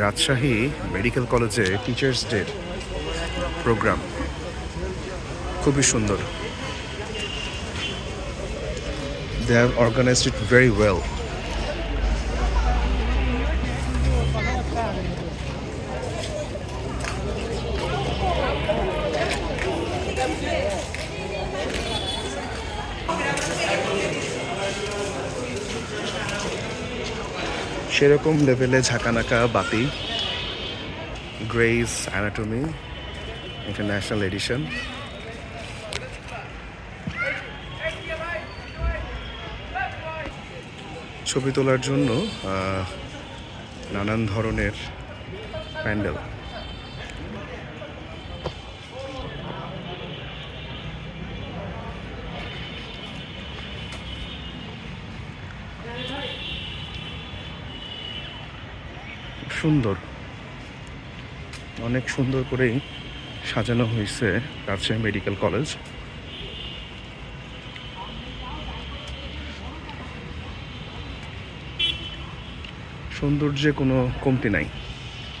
Rajshahi medical কলেজে teachers day programme খুবই সুন্দর। They have organised it very well সেরকম লেভেলে ঝাঁকানাকা বাতি গ্রেস অ্যানাটমি ইন্টারন্যাশনাল এডিশন ছবি তোলার জন্য নানান ধরনের প্যান্ডেল। সুন্দর। অনেক সুন্দর করেই সাজানো হয়েছে রাজশাহী মেডিকেল কলেজ। সৌন্দর্যে কোনো কমতি নাই,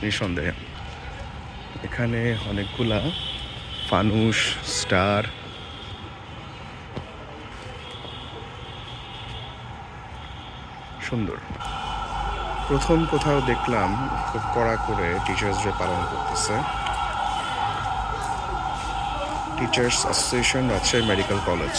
নিঃসন্দেহে। এখানে অনেকগুলা ফানুস, স্টার। সুন্দর। প্রথম কোথাও দেখলাম, খুব কড়া করে টিচার্স ডে পালন করতেছে teachers association Rajshahi medical college